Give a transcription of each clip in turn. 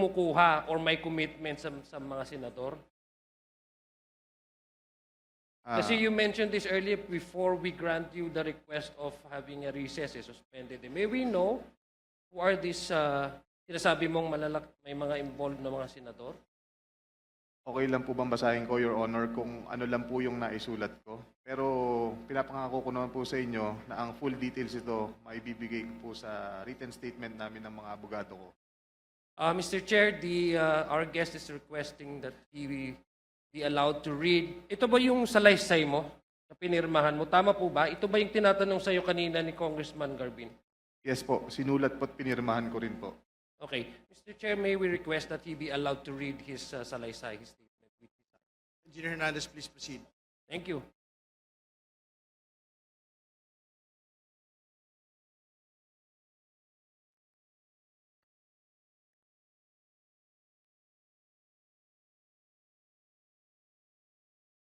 kumukuha or may commitment sa, sa mga senador? Ah, Kasi you mentioned this earlier before we grant you the request of having a recess, eh, suspended. May we know who are these, uh, sinasabi mong malalak, may mga involved na mga senador? okay lang po bang basahin ko, Your Honor, kung ano lang po yung naisulat ko? Pero pinapangako ko naman po sa inyo na ang full details ito maibibigay ko po sa written statement namin ng mga abogado ko. Uh, Mr. Chair, the, uh, our guest is requesting that he be allowed to read. Ito ba yung salaysay mo na pinirmahan mo? Tama po ba? Ito ba yung tinatanong sa'yo kanina ni Congressman Garbin? Yes po, sinulat po at pinirmahan ko rin po. Okay. Mr. Chair, may we request that he be allowed to read his uh, salaysay, his statement? Engineer Hernandez, please proceed. Thank you.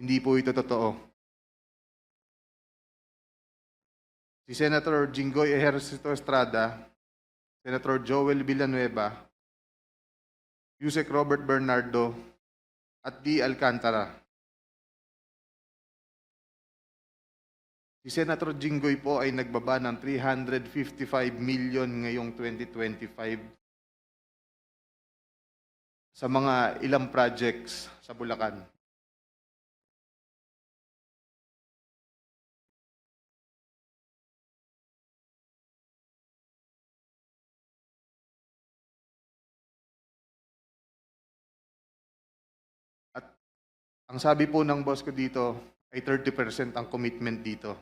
Hindi po ito totoo. Si Senator Jinggoy Ejercito Estrada, Senator Joel Villanueva, Yusek Robert Bernardo, at D. Alcantara. Si Senator Jinggoy po ay nagbaba ng 355 million ngayong 2025 sa mga ilang projects sa Bulacan. Ang sabi po ng boss ko dito ay 30% ang commitment dito.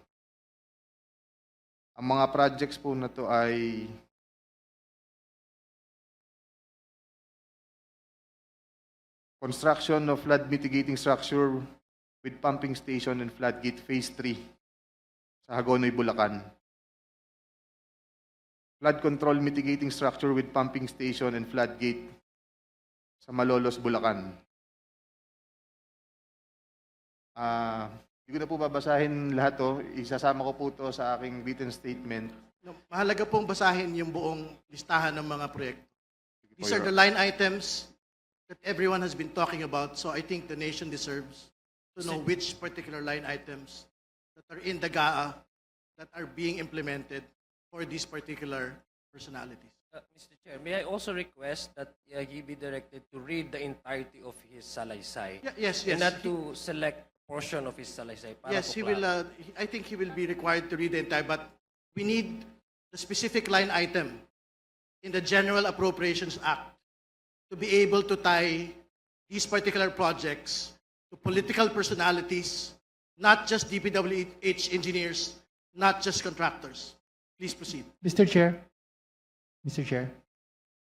Ang mga projects po na to ay construction of flood mitigating structure with pumping station and floodgate phase 3 sa Hagonoy, Bulacan. Flood control mitigating structure with pumping station and floodgate sa Malolos, Bulacan. Ah, hindi ko na po babasahin lahat to. Isasama ko po to sa aking written statement. No, mahalaga pong basahin yung buong listahan ng mga proyekto. These are the line items that everyone has been talking about, so I think the nation deserves to know which particular line items that are in the GAA that are being implemented for these particular personalities. Uh, Mr. Chair, may I also request that uh, he be directed to read the entirety of his salaysay? Yeah, yes, yes. And not to select portion of his salaysay. Para Yes, po he will, uh, he- I think he will be required to read the entire, but we need the specific line item in the General Appropriations Act to be able to tie these particular projects to political personalities, not just DPWH engineers, not just contractors. Please proceed. Mr. Chair, Mr. Chair,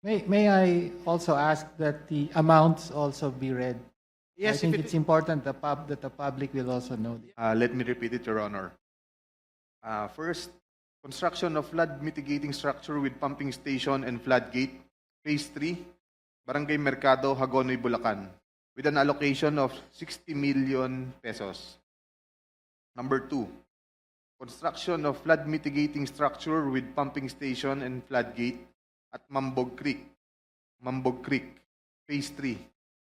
may, may I also ask that the amounts also be read? I Yes, I think it- it's important the pub, that the public will also know. this. Uh, let me repeat it, Your Honor. Uh, first, construction of flood mitigating structure with pumping station and floodgate, Phase 3, Barangay Mercado, Hagonoy, Bulacan, with an allocation of 60 million pesos. Number two, construction of flood mitigating structure with pumping station and floodgate at Mambog Creek, Mambog Creek, Phase 3,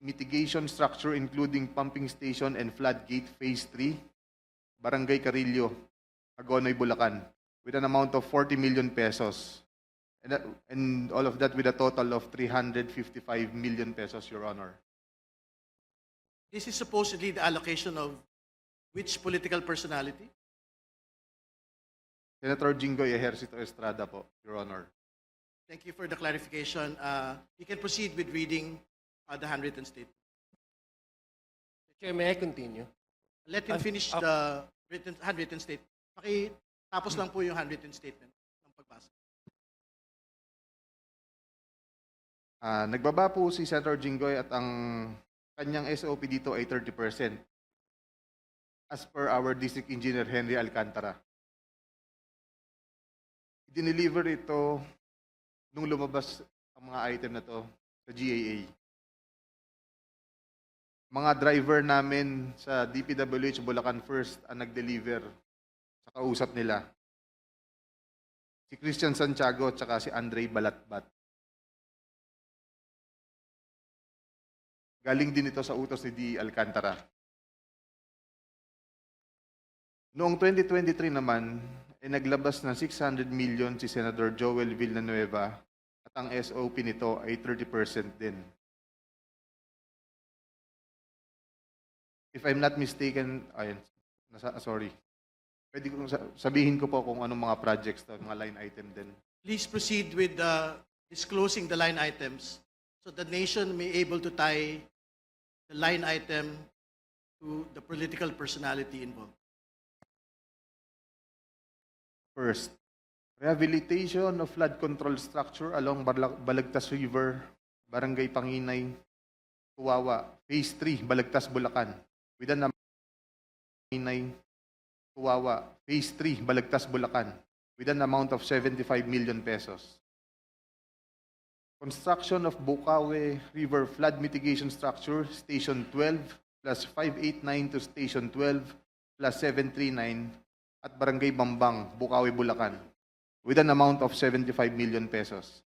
mitigation structure including pumping station and floodgate, Phase 3, Barangay Carillo, Agonoy, Bulacan, with an amount of 40 million pesos. And, that, and all of that with a total of 355 million pesos, Your Honor. This is supposedly the allocation of which political personality? Senator Jinggoy Ejercito Estrada po, Your Honor. Thank you for the clarification. Uh, you can proceed with reading uh, the handwritten statement. Chair, may I continue? Let him Ah, finish ah. the written, handwritten statement. Paki, tapos lang po yung handwritten statement ng pagbasa. Ah, nagbaba po si Senator Jinggoy at ang kanyang SOP dito ay 30%. As per our District Engineer Henry Alcantara. Dineliver ito nung lumabas ang mga item na to sa GAA. Mga driver namin sa DPWH Bulacan First ang nag-deliver sa kausap nila. Si Christian Santiago at saka si Andre Balatbat. Galing din ito sa utos ni D. Alcantara. Noong 2023 naman, ay naglabas ng 600 million si Senator Joel Villanueva at ang SOP nito ay 30% din. If I'm not mistaken, ayun, nasa, sorry. Pwede sa- sabihin ko po kung anong mga projects to, mga line item din. Please proceed with uh, disclosing the line items so the nation may able to tie the line item to the political personality involved. First, rehabilitation of flood control structure along Balag- Balagtas River, Barangay Panginay, Tuwawa, Phase 3, Balagtas, Bulacan. With an amount Panginay, Tuwawa, Phase 3, Balagtas, Bulacan. With an amount of 75 million pesos. Construction of Bukawe River Flood Mitigation Structure, Station 12, plus 589 to Station 12, plus 739, at Barangay Bambang, Bukawi, Bulacan, with an amount of 75 million pesos.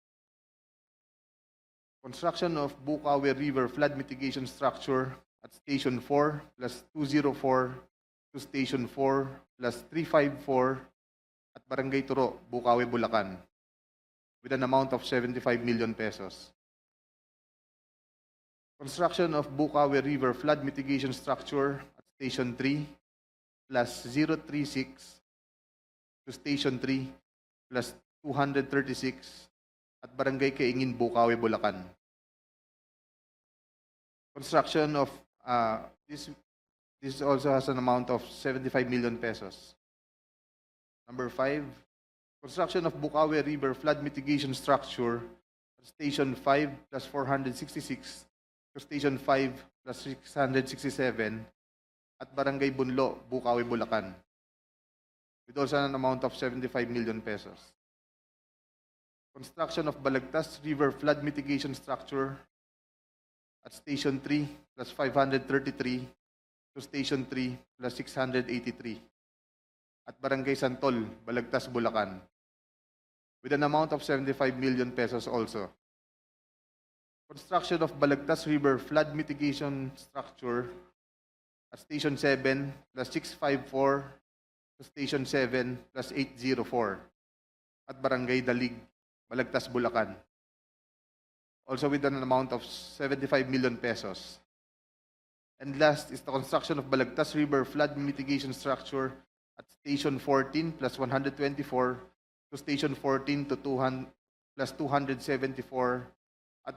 Construction of Bukawi River Flood Mitigation Structure at Station 4 plus 204 to Station 4 plus 354 at Barangay Turo, Bukawi, Bulacan, with an amount of 75 million pesos. Construction of Bukawi River Flood Mitigation Structure at Station 3 plus 036 to Station 3 plus 236 at Barangay Kaingin, Bukawi, Bulacan. Construction of, uh, this, this also has an amount of 75 million pesos. Number five, construction of Bukawi River flood mitigation structure at Station 5 plus 466 to Station 5 plus 667 at Barangay Bunlo, Bukawi, Bulacan, with also an amount of 75 million pesos. Construction of Balagtas River flood mitigation structure at Station 3 plus 533 to Station 3 plus 683 at Barangay Santol, Balagtas, Bulacan, with an amount of 75 million pesos also. Construction of Balagtas River flood mitigation structure at Station 7 plus 654 to Station 7 plus 804 at Barangay Dalig, Balagtas, Bulacan. Also with an amount of 75 million pesos. And last is the construction of Balagtas River flood mitigation structure at Station 14 plus 124 to Station 14 to 200 plus 274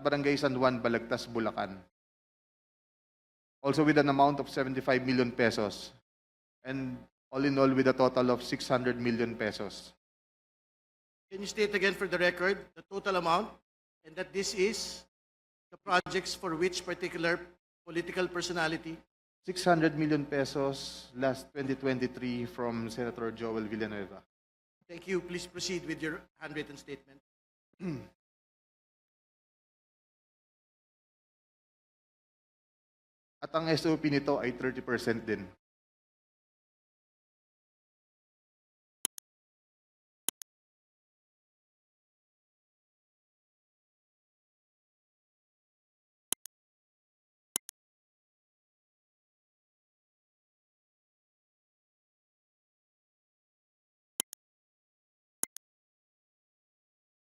Barangay San Juan, Balagtas, Bulacan. Also with an amount of 75 million pesos. And all in all with a total of 600 million pesos. Can you state again for the record the total amount and that this is the projects for which particular political personality? 600 million pesos last 2023 from Senator Joel Villanueva. Thank you. Please proceed with your handwritten statement. At ang SOP nito ay 30% din.